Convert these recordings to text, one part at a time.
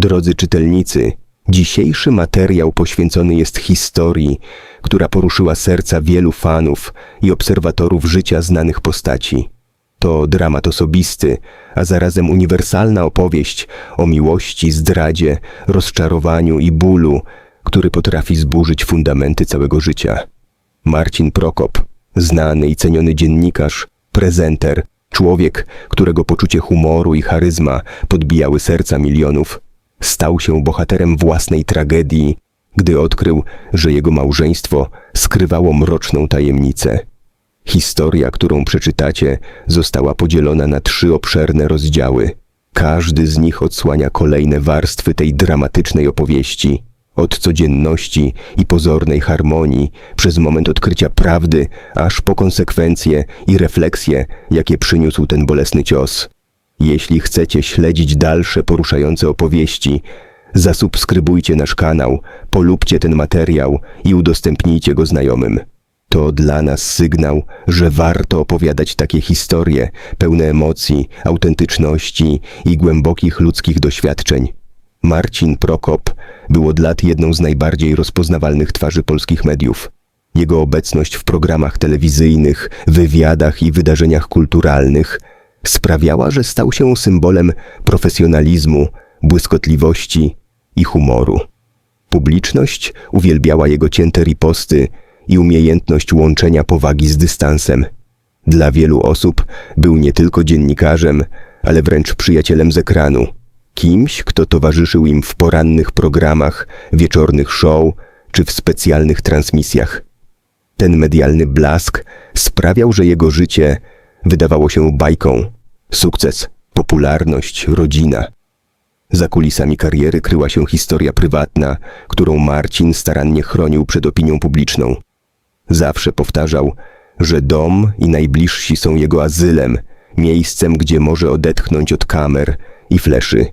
Drodzy czytelnicy, dzisiejszy materiał poświęcony jest historii, która poruszyła serca wielu fanów i obserwatorów życia znanych postaci. To dramat osobisty, a zarazem uniwersalna opowieść o miłości, zdradzie, rozczarowaniu i bólu, który potrafi zburzyć fundamenty całego życia. Marcin Prokop, znany i ceniony dziennikarz, prezenter, człowiek, którego poczucie humoru i charyzma podbijały serca milionów, stał się bohaterem własnej tragedii, gdy odkrył, że jego małżeństwo skrywało mroczną tajemnicę. Historia, którą przeczytacie, została podzielona na trzy obszerne rozdziały. Każdy z nich odsłania kolejne warstwy tej dramatycznej opowieści. Od codzienności i pozornej harmonii, przez moment odkrycia prawdy, aż po konsekwencje i refleksje, jakie przyniósł ten bolesny cios. Jeśli chcecie śledzić dalsze poruszające opowieści, zasubskrybujcie nasz kanał, polubcie ten materiał i udostępnijcie go znajomym. To dla nas sygnał, że warto opowiadać takie historie, pełne emocji, autentyczności i głębokich ludzkich doświadczeń. Marcin Prokop był od lat jedną z najbardziej rozpoznawalnych twarzy polskich mediów. Jego obecność w programach telewizyjnych, wywiadach i wydarzeniach kulturalnych sprawiała, że stał się symbolem profesjonalizmu, błyskotliwości i humoru. Publiczność uwielbiała jego cięte riposty i umiejętność łączenia powagi z dystansem. Dla wielu osób był nie tylko dziennikarzem, ale wręcz przyjacielem z ekranu. Kimś, kto towarzyszył im w porannych programach, wieczornych show czy w specjalnych transmisjach. Ten medialny blask sprawiał, że jego życie wydawało się bajką. Sukces, popularność, rodzina. Za kulisami kariery kryła się historia prywatna, którą Marcin starannie chronił przed opinią publiczną. Zawsze powtarzał, że dom i najbliżsi są jego azylem, miejscem, gdzie może odetchnąć od kamer i fleszy.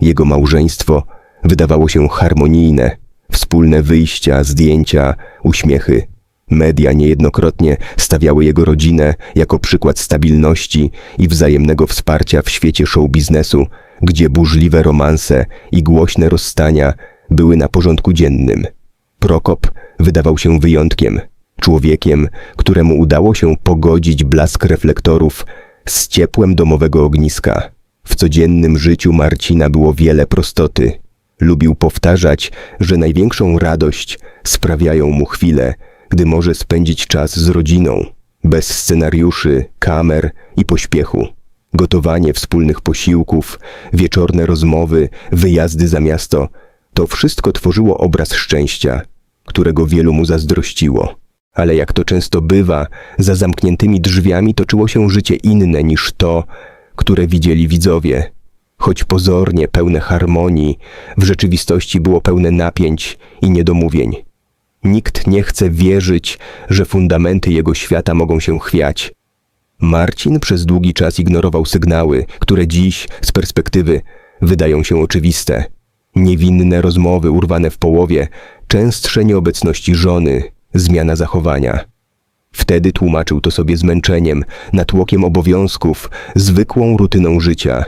Jego małżeństwo wydawało się harmonijne, wspólne wyjścia, zdjęcia, uśmiechy. Media niejednokrotnie stawiały jego rodzinę jako przykład stabilności i wzajemnego wsparcia w świecie show biznesu, gdzie burzliwe romanse i głośne rozstania były na porządku dziennym. Prokop wydawał się wyjątkiem, człowiekiem, któremu udało się pogodzić blask reflektorów z ciepłem domowego ogniska. W codziennym życiu Marcina było wiele prostoty. Lubił powtarzać, że największą radość sprawiają mu chwile, gdy może spędzić czas z rodziną, bez scenariuszy, kamer i pośpiechu. Gotowanie wspólnych posiłków, wieczorne rozmowy, wyjazdy za miasto to wszystko tworzyło obraz szczęścia, którego wielu mu zazdrościło. Ale jak to często bywa, za zamkniętymi drzwiami toczyło się życie inne niż to, które widzieli widzowie. Choć pozornie pełne harmonii, w rzeczywistości było pełne napięć i niedomówień. Nikt nie chce wierzyć, że fundamenty jego świata mogą się chwiać. Marcin przez długi czas ignorował sygnały, które dziś, z perspektywy, wydają się oczywiste. Niewinne rozmowy urwane w połowie, częstsze nieobecności żony, zmiana zachowania. Wtedy tłumaczył to sobie zmęczeniem, natłokiem obowiązków, zwykłą rutyną życia.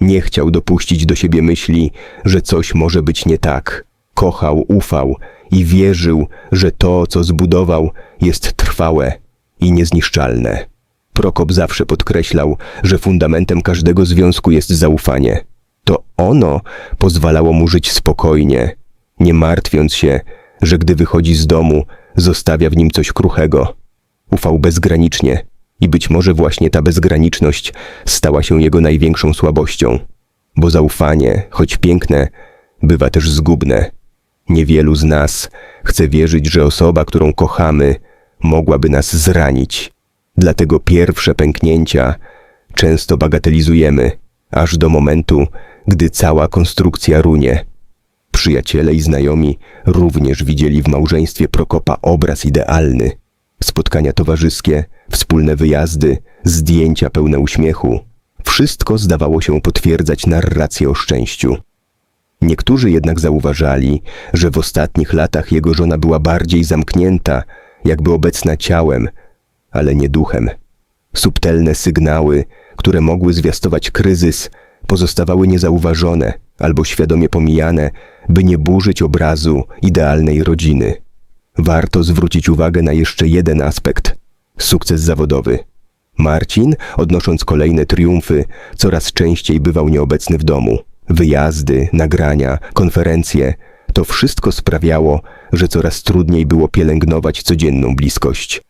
Nie chciał dopuścić do siebie myśli, że coś może być nie tak. Kochał, ufał i wierzył, że to, co zbudował, jest trwałe i niezniszczalne. Prokop zawsze podkreślał, że fundamentem każdego związku jest zaufanie. To ono pozwalało mu żyć spokojnie, nie martwiąc się, że gdy wychodzi z domu, zostawia w nim coś kruchego. Ufał bezgranicznie i być może właśnie ta bezgraniczność stała się jego największą słabością, bo zaufanie, choć piękne, bywa też zgubne. Niewielu z nas chce wierzyć, że osoba, którą kochamy, mogłaby nas zranić. Dlatego pierwsze pęknięcia często bagatelizujemy, aż do momentu, gdy cała konstrukcja runie. Przyjaciele i znajomi również widzieli w małżeństwie Prokopa obraz idealny. Spotkania towarzyskie, wspólne wyjazdy, zdjęcia pełne uśmiechu. Wszystko zdawało się potwierdzać narrację o szczęściu. Niektórzy jednak zauważali, że w ostatnich latach jego żona była bardziej zamknięta, jakby obecna ciałem, ale nie duchem. Subtelne sygnały, które mogły zwiastować kryzys, pozostawały niezauważone, albo świadomie pomijane, by nie burzyć obrazu idealnej rodziny. Warto zwrócić uwagę na jeszcze jeden aspekt sukces zawodowy. Marcin, odnosząc kolejne triumfy, coraz częściej bywał nieobecny w domu. Wyjazdy, nagrania, konferencje to wszystko sprawiało, że coraz trudniej było pielęgnować codzienną bliskość.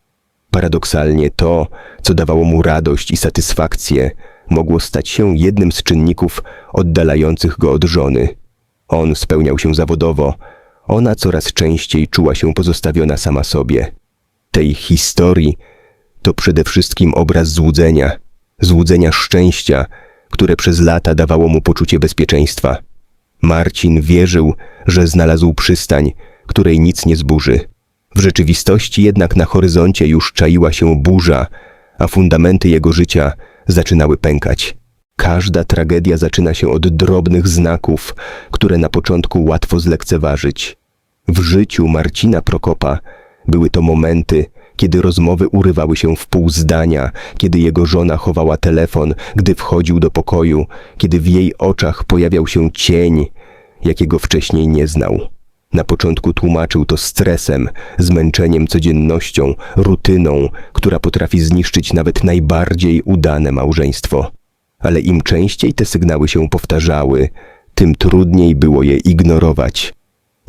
Paradoksalnie to, co dawało mu radość i satysfakcję, mogło stać się jednym z czynników oddalających go od żony. On spełniał się zawodowo, ona coraz częściej czuła się pozostawiona sama sobie. Tej historii to przede wszystkim obraz złudzenia, złudzenia szczęścia, które przez lata dawało mu poczucie bezpieczeństwa. Marcin wierzył, że znalazł przystań, której nic nie zburzy. W rzeczywistości jednak na horyzoncie już czaiła się burza, a fundamenty jego życia zaczynały pękać. Każda tragedia zaczyna się od drobnych znaków, które na początku łatwo zlekceważyć. W życiu Marcina Prokopa były to momenty, kiedy rozmowy urywały się w pół zdania, kiedy jego żona chowała telefon, gdy wchodził do pokoju, kiedy w jej oczach pojawiał się cień, jakiego wcześniej nie znał. Na początku tłumaczył to stresem, zmęczeniem codziennością, rutyną, która potrafi zniszczyć nawet najbardziej udane małżeństwo. Ale im częściej te sygnały się powtarzały, tym trudniej było je ignorować.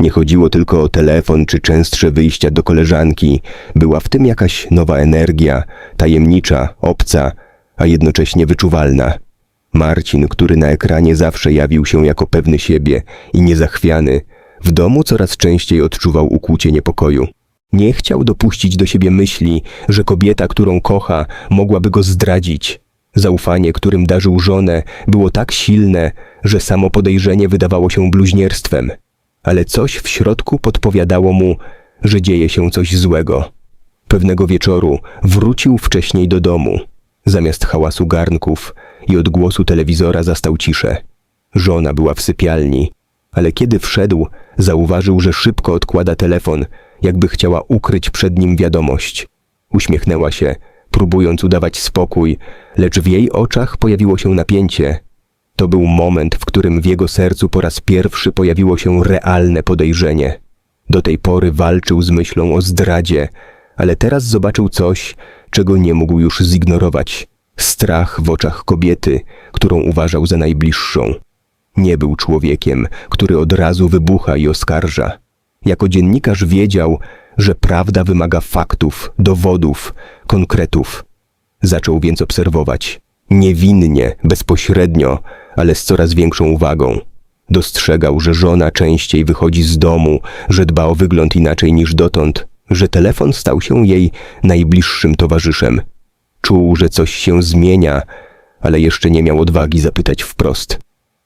Nie chodziło tylko o telefon czy częstsze wyjścia do koleżanki, była w tym jakaś nowa energia, tajemnicza, obca, a jednocześnie wyczuwalna. Marcin, który na ekranie zawsze jawił się jako pewny siebie i niezachwiany, w domu coraz częściej odczuwał ukłucie niepokoju. Nie chciał dopuścić do siebie myśli, że kobieta, którą kocha, mogłaby go zdradzić. Zaufanie, którym darzył żonę, było tak silne, że samo podejrzenie wydawało się bluźnierstwem. Ale coś w środku podpowiadało mu, że dzieje się coś złego. Pewnego wieczoru wrócił wcześniej do domu. Zamiast hałasu garnków i odgłosu telewizora zastał ciszę. Żona była w sypialni, ale kiedy wszedł, zauważył, że szybko odkłada telefon, jakby chciała ukryć przed nim wiadomość. Uśmiechnęła się, próbując udawać spokój, lecz w jej oczach pojawiło się napięcie. To był moment, w którym w jego sercu po raz pierwszy pojawiło się realne podejrzenie. Do tej pory walczył z myślą o zdradzie, ale teraz zobaczył coś, czego nie mógł już zignorować. Strach w oczach kobiety, którą uważał za najbliższą. Nie był człowiekiem, który od razu wybucha i oskarża. Jako dziennikarz wiedział, że prawda wymaga faktów, dowodów, konkretów. Zaczął więc obserwować. Niewinnie, bezpośrednio, ale z coraz większą uwagą. Dostrzegał, że żona częściej wychodzi z domu, że dba o wygląd inaczej niż dotąd, że telefon stał się jej najbliższym towarzyszem. Czuł, że coś się zmienia, ale jeszcze nie miał odwagi zapytać wprost.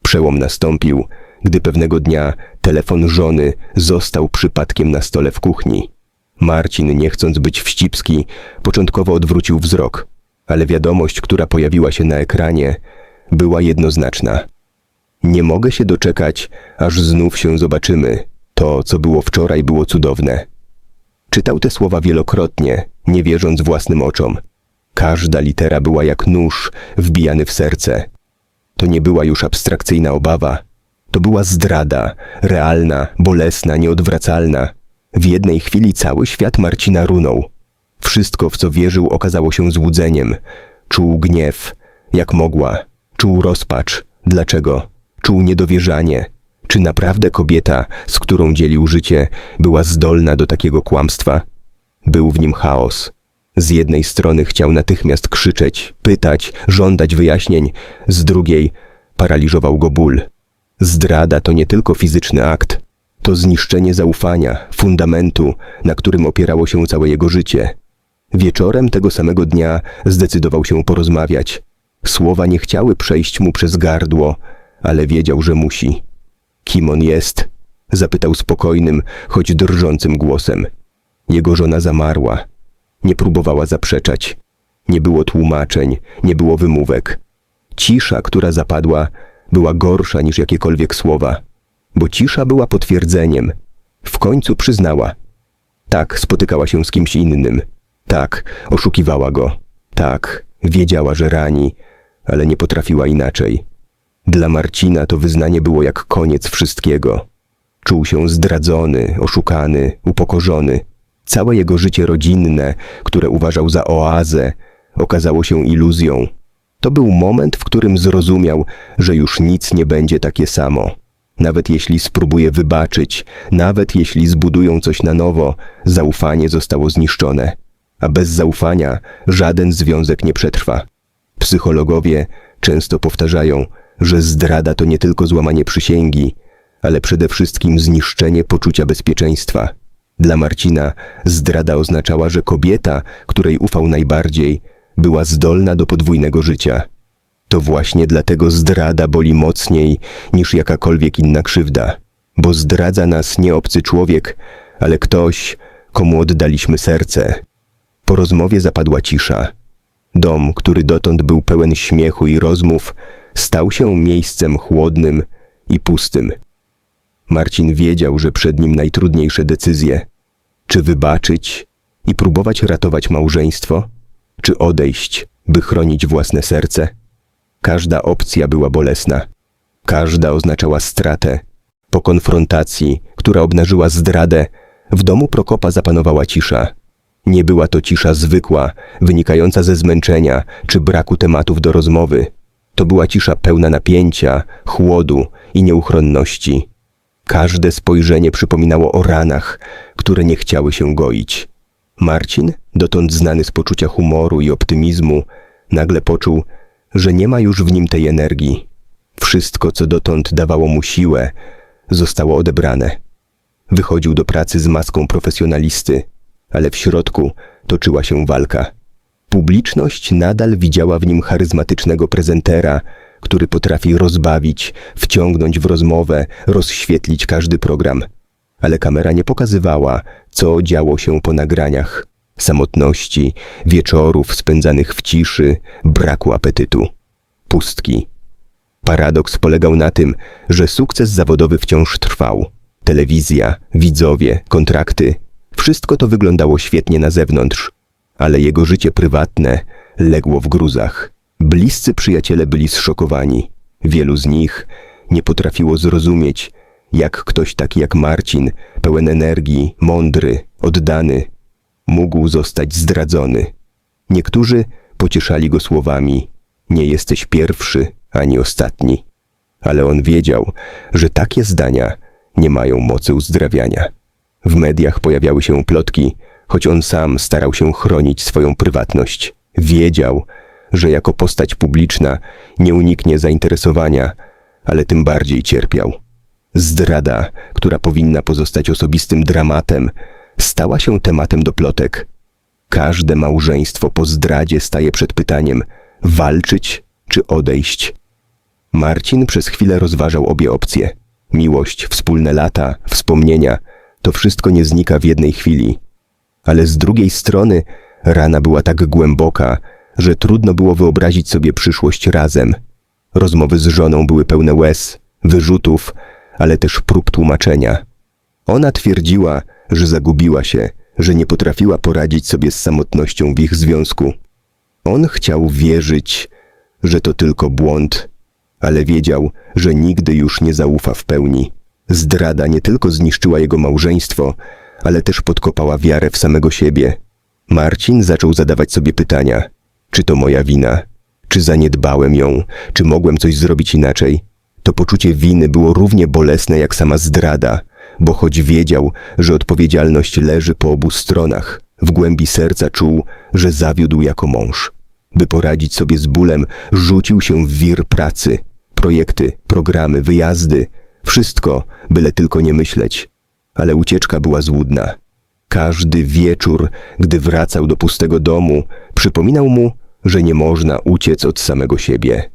Przełom nastąpił, gdy pewnego dnia telefon żony został przypadkiem na stole w kuchni. Marcin, nie chcąc być wścibski, początkowo odwrócił wzrok, ale wiadomość, która pojawiła się na ekranie, była jednoznaczna. Nie mogę się doczekać, aż znów się zobaczymy. To, co było wczoraj, było cudowne. Czytał te słowa wielokrotnie, nie wierząc własnym oczom. Każda litera była jak nóż wbijany w serce. To nie była już abstrakcyjna obawa. To była zdrada, realna, bolesna, nieodwracalna. W jednej chwili cały świat Marcina runął. Wszystko, w co wierzył, okazało się złudzeniem. Czuł gniew, jak mogła. Czuł rozpacz. Dlaczego? Czuł niedowierzanie. Czy naprawdę kobieta, z którą dzielił życie, była zdolna do takiego kłamstwa? Był w nim chaos. Z jednej strony chciał natychmiast krzyczeć, pytać, żądać wyjaśnień, z drugiej paraliżował go ból. Zdrada to nie tylko fizyczny akt, to zniszczenie zaufania, fundamentu, na którym opierało się całe jego życie. Wieczorem tego samego dnia zdecydował się porozmawiać. Słowa nie chciały przejść mu przez gardło, ale wiedział, że musi. Kim on jest? Zapytał spokojnym, choć drżącym głosem. Jego żona zamarła. Nie próbowała zaprzeczać. Nie było tłumaczeń, nie było wymówek. Cisza, która zapadła, była gorsza niż jakiekolwiek słowa, bo cisza była potwierdzeniem. W końcu przyznała. Tak, spotykała się z kimś innym. Tak, oszukiwała go. Tak, wiedziała, że rani, ale nie potrafiła inaczej. Dla Marcina to wyznanie było jak koniec wszystkiego. Czuł się zdradzony, oszukany, upokorzony. Całe jego życie rodzinne, które uważał za oazę, okazało się iluzją. To był moment, w którym zrozumiał, że już nic nie będzie takie samo. Nawet jeśli spróbuje wybaczyć, nawet jeśli zbudują coś na nowo, zaufanie zostało zniszczone. A bez zaufania żaden związek nie przetrwa. Psychologowie często powtarzają, że zdrada to nie tylko złamanie przysięgi, ale przede wszystkim zniszczenie poczucia bezpieczeństwa. Dla Marcina zdrada oznaczała, że kobieta, której ufał najbardziej, była zdolna do podwójnego życia. To właśnie dlatego zdrada boli mocniej niż jakakolwiek inna krzywda, bo zdradza nas nie obcy człowiek, ale ktoś, komu oddaliśmy serce. Po rozmowie zapadła cisza. Dom, który dotąd był pełen śmiechu i rozmów, stał się miejscem chłodnym i pustym. Marcin wiedział, że przed nim najtrudniejsze decyzje. Czy wybaczyć i próbować ratować małżeństwo, czy odejść, by chronić własne serce? Każda opcja była bolesna. Każda oznaczała stratę. Po konfrontacji, która obnażyła zdradę, w domu Prokopa zapanowała cisza. Nie była to cisza zwykła, wynikająca ze zmęczenia czy braku tematów do rozmowy. To była cisza pełna napięcia, chłodu i nieuchronności. Każde spojrzenie przypominało o ranach, które nie chciały się goić. Marcin, dotąd znany z poczucia humoru i optymizmu, nagle poczuł, że nie ma już w nim tej energii. Wszystko, co dotąd dawało mu siłę, zostało odebrane. Wychodził do pracy z maską profesjonalisty, ale w środku toczyła się walka. Publiczność nadal widziała w nim charyzmatycznego prezentera, który potrafi rozbawić, wciągnąć w rozmowę, rozświetlić każdy program. Ale kamera nie pokazywała, co działo się po nagraniach. Samotności, wieczorów spędzanych w ciszy, braku apetytu. Pustki. Paradoks polegał na tym, że sukces zawodowy wciąż trwał. Telewizja, widzowie, kontrakty wszystko to wyglądało świetnie na zewnątrz, ale jego życie prywatne legło w gruzach. Bliscy przyjaciele byli zszokowani. Wielu z nich nie potrafiło zrozumieć, jak ktoś taki jak Marcin, pełen energii, mądry, oddany, mógł zostać zdradzony. Niektórzy pocieszali go słowami: Nie jesteś pierwszy ani ostatni. Ale on wiedział, że takie zdania nie mają mocy uzdrawiania. W mediach pojawiały się plotki, choć on sam starał się chronić swoją prywatność. Wiedział, że jako postać publiczna nie uniknie zainteresowania, ale tym bardziej cierpiał. Zdrada, która powinna pozostać osobistym dramatem, stała się tematem do plotek. Każde małżeństwo po zdradzie staje przed pytaniem: walczyć czy odejść? Marcin przez chwilę rozważał obie opcje. Miłość, wspólne lata, wspomnienia to wszystko nie znika w jednej chwili. Ale z drugiej strony rana była tak głęboka, że trudno było wyobrazić sobie przyszłość razem. Rozmowy z żoną były pełne łez, wyrzutów, ale też prób tłumaczenia. Ona twierdziła, że zagubiła się, że nie potrafiła poradzić sobie z samotnością w ich związku. On chciał wierzyć, że to tylko błąd, ale wiedział, że nigdy już nie zaufa w pełni. Zdrada nie tylko zniszczyła jego małżeństwo, ale też podkopała wiarę w samego siebie. Marcin zaczął zadawać sobie pytania: czy to moja wina? Czy zaniedbałem ją? Czy mogłem coś zrobić inaczej? To poczucie winy było równie bolesne jak sama zdrada, bo choć wiedział, że odpowiedzialność leży po obu stronach, w głębi serca czuł, że zawiódł jako mąż. By poradzić sobie z bólem, rzucił się w wir pracy. Projekty, programy, wyjazdy, wszystko, byle tylko nie myśleć. Ale ucieczka była złudna. Każdy wieczór, gdy wracał do pustego domu, przypominał mu, że nie można uciec od samego siebie.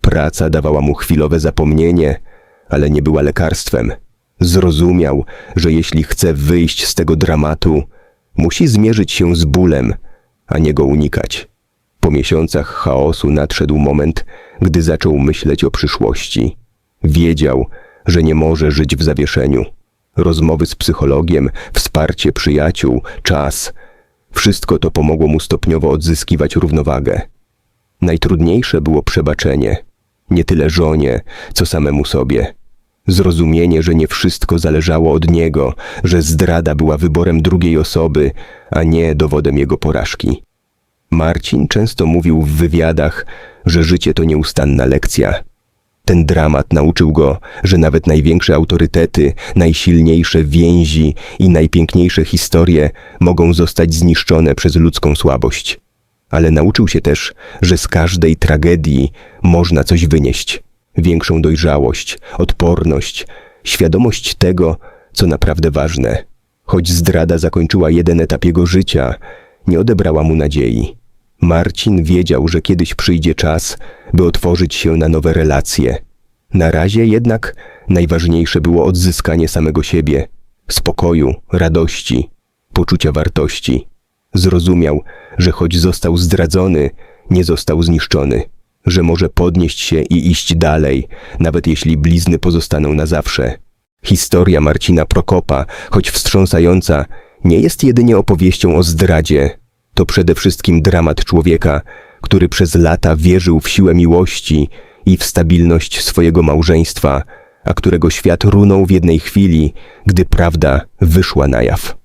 Praca dawała mu chwilowe zapomnienie, ale nie była lekarstwem. Zrozumiał, że jeśli chce wyjść z tego dramatu, musi zmierzyć się z bólem, a nie go unikać. Po miesiącach chaosu nadszedł moment, gdy zaczął myśleć o przyszłości. Wiedział, że nie może żyć w zawieszeniu. Rozmowy z psychologiem, wsparcie przyjaciół, czas wszystko to pomogło mu stopniowo odzyskiwać równowagę. Najtrudniejsze było przebaczenie. Nie tyle żonie, co samemu sobie. Zrozumienie, że nie wszystko zależało od niego, że zdrada była wyborem drugiej osoby, a nie dowodem jego porażki. Marcin często mówił w wywiadach, że życie to nieustanna lekcja. Ten dramat nauczył go, że nawet największe autorytety, najsilniejsze więzi i najpiękniejsze historie mogą zostać zniszczone przez ludzką słabość. Ale nauczył się też, że z każdej tragedii można coś wynieść. Większą dojrzałość, odporność, świadomość tego, co naprawdę ważne. Choć zdrada zakończyła jeden etap jego życia, nie odebrała mu nadziei. Marcin wiedział, że kiedyś przyjdzie czas, by otworzyć się na nowe relacje. Na razie jednak najważniejsze było odzyskanie samego siebie, spokoju, radości, poczucia wartości. Zrozumiał, że choć został zdradzony, nie został zniszczony, że może podnieść się i iść dalej, nawet jeśli blizny pozostaną na zawsze. Historia Marcina Prokopa, choć wstrząsająca, nie jest jedynie opowieścią o zdradzie. To przede wszystkim dramat człowieka, który przez lata wierzył w siłę miłości i w stabilność swojego małżeństwa, a którego świat runął w jednej chwili, gdy prawda wyszła na jaw.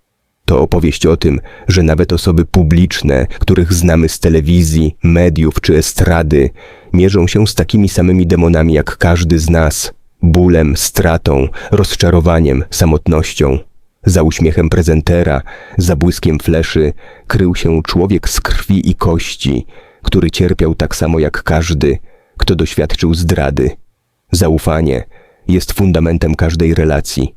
To opowieść o tym, że nawet osoby publiczne, których znamy z telewizji, mediów czy estrady, mierzą się z takimi samymi demonami jak każdy z nas bólem, stratą, rozczarowaniem, samotnością. Za uśmiechem prezentera, za błyskiem fleszy krył się człowiek z krwi i kości, który cierpiał tak samo jak każdy, kto doświadczył zdrady. Zaufanie jest fundamentem każdej relacji.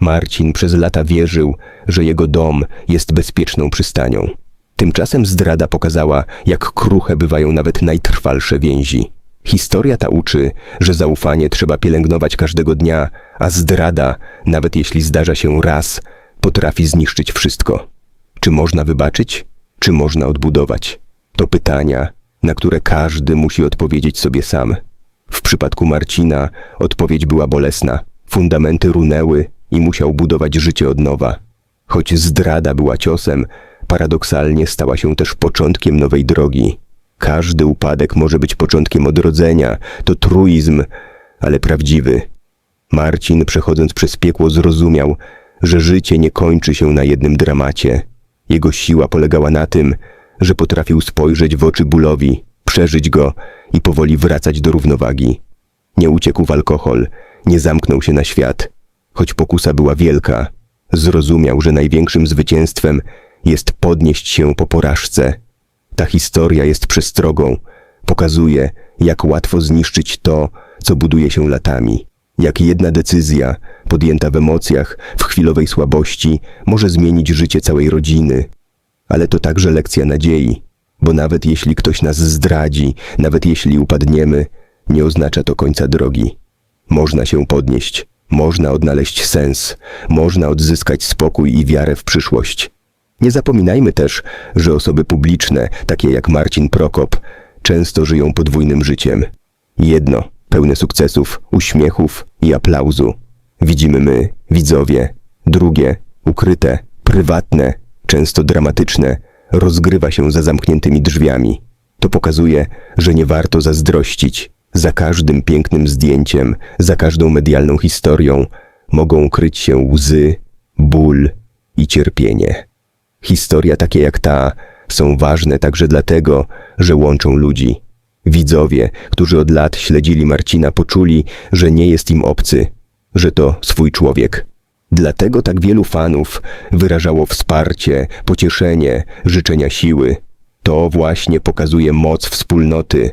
Marcin przez lata wierzył, że jego dom jest bezpieczną przystanią. Tymczasem zdrada pokazała, jak kruche bywają nawet najtrwalsze więzi. Historia ta uczy, że zaufanie trzeba pielęgnować każdego dnia, a zdrada, nawet jeśli zdarza się raz, potrafi zniszczyć wszystko. Czy można wybaczyć? Czy można odbudować? To pytania, na które każdy musi odpowiedzieć sobie sam. W przypadku Marcina odpowiedź była bolesna. Fundamenty runęły i musiał budować życie od nowa. Choć zdrada była ciosem, paradoksalnie stała się też początkiem nowej drogi. Każdy upadek może być początkiem odrodzenia, to truizm, ale prawdziwy. Marcin, przechodząc przez piekło, zrozumiał, że życie nie kończy się na jednym dramacie. Jego siła polegała na tym, że potrafił spojrzeć w oczy bólowi, przeżyć go i powoli wracać do równowagi. Nie uciekł w alkohol, nie zamknął się na świat. Choć pokusa była wielka, zrozumiał, że największym zwycięstwem jest podnieść się po porażce. Ta historia jest przestrogą, pokazuje, jak łatwo zniszczyć to, co buduje się latami. Jak jedna decyzja, podjęta w emocjach, w chwilowej słabości, może zmienić życie całej rodziny. Ale to także lekcja nadziei, bo nawet jeśli ktoś nas zdradzi, nawet jeśli upadniemy, nie oznacza to końca drogi. Można się podnieść, można odnaleźć sens, można odzyskać spokój i wiarę w przyszłość. Nie zapominajmy też, że osoby publiczne, takie jak Marcin Prokop, często żyją podwójnym życiem. Jedno pełne sukcesów, uśmiechów i aplauzu. Widzimy my, widzowie. Drugie ukryte, prywatne, często dramatyczne, rozgrywa się za zamkniętymi drzwiami. To pokazuje, że nie warto zazdrościć. Za każdym pięknym zdjęciem, za każdą medialną historią mogą kryć się łzy, ból i cierpienie. Historia takie jak ta są ważne także dlatego, że łączą ludzi. Widzowie, którzy od lat śledzili Marcina, poczuli, że nie jest im obcy, że to swój człowiek. Dlatego tak wielu fanów wyrażało wsparcie, pocieszenie, życzenia siły. To właśnie pokazuje moc wspólnoty,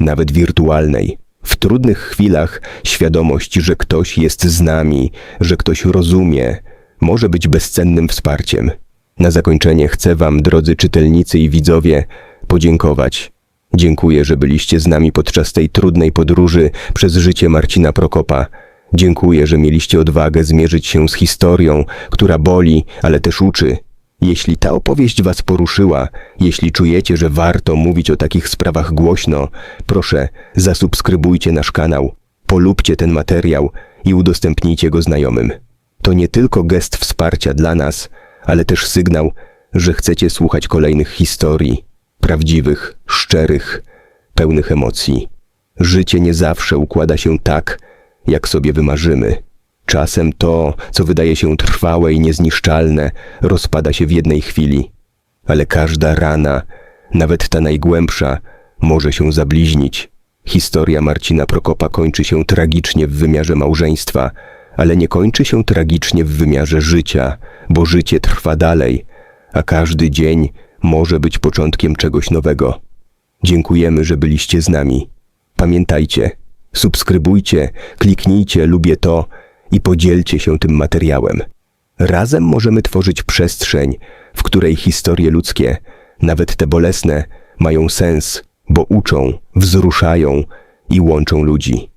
nawet wirtualnej. W trudnych chwilach świadomość, że ktoś jest z nami, że ktoś rozumie, może być bezcennym wsparciem. Na zakończenie chcę Wam, drodzy czytelnicy i widzowie, podziękować. Dziękuję, że byliście z nami podczas tej trudnej podróży przez życie Marcina Prokopa. Dziękuję, że mieliście odwagę zmierzyć się z historią, która boli, ale też uczy. Jeśli ta opowieść Was poruszyła, jeśli czujecie, że warto mówić o takich sprawach głośno, proszę, zasubskrybujcie nasz kanał, polubcie ten materiał i udostępnijcie go znajomym. To nie tylko gest wsparcia dla nas, ale też sygnał, że chcecie słuchać kolejnych historii, prawdziwych, szczerych, pełnych emocji. Życie nie zawsze układa się tak, jak sobie wymarzymy. Czasem to, co wydaje się trwałe i niezniszczalne, rozpada się w jednej chwili. Ale każda rana, nawet ta najgłębsza, może się zabliźnić. Historia Marcina Prokopa kończy się tragicznie w wymiarze małżeństwa, ale nie kończy się tragicznie w wymiarze życia, bo życie trwa dalej, a każdy dzień może być początkiem czegoś nowego. Dziękujemy, że byliście z nami. Pamiętajcie, subskrybujcie, kliknijcie, lubię to i podzielcie się tym materiałem. Razem możemy tworzyć przestrzeń, w której historie ludzkie, nawet te bolesne, mają sens, bo uczą, wzruszają i łączą ludzi.